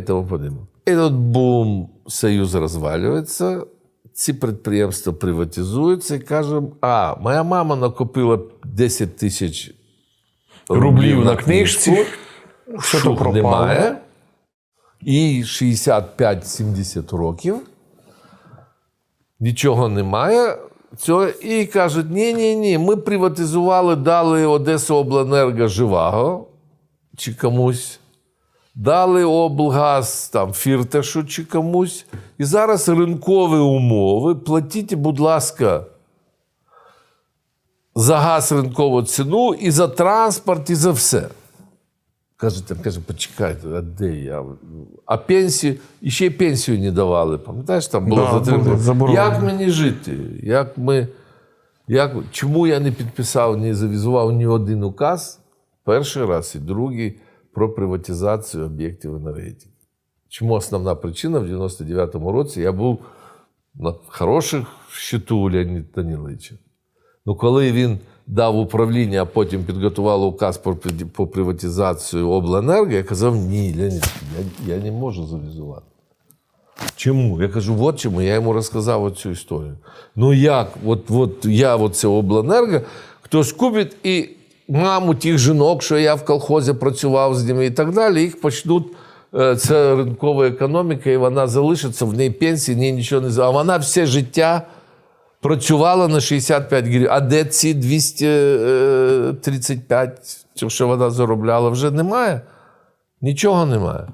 і тому подібне. І тут бум, союз розвалюється, ці підприємства приватизуються і кажемо, а, моя мама накопила 10 тисяч Рублів на книжці. Що то пропало? немає. І 65-70 років. Нічого немає. Цього, і кажуть: ні, ні, ні, ми приватизували, дали Одесу Обленерго Живаго чи комусь, дали облгаз там Фірташу чи комусь. І зараз ринкові умови. Платіть, будь ласка, за газ ринкову ціну і за транспорт, і за все. Кажете, каже, почекайте, а де я? А пенсію, і ще й пенсію не давали. Пам'ятаєш, там було Да, затримано. Як мені жити? Як ми, як, чому я не підписав, не завізував ні один указ, перший раз і другий, про приватизацію об'єктів енергетики? Чому основна причина в 99-му році я був на хороших щиту у Леоніда Даніловича. Ну, коли він дав управління, а потім підготував указ про, по приватизацію обленерго, я казав, ні, Леонід, я, я не можу завізувати. Чому? Я кажу, от чому. Я йому розказав оцю історію. Ну як? От, от я оце обленерго, хтось купить і маму тих жінок, що я в колхозі працював з ними і так далі, їх почнуть. е, Це ринкова економіка, і вона залишиться в неї пенсії, ні нічого не. А вона все життя працювала на 65 гривень. А де ці 235, що вона заробляла, вже немає? Нічого немає.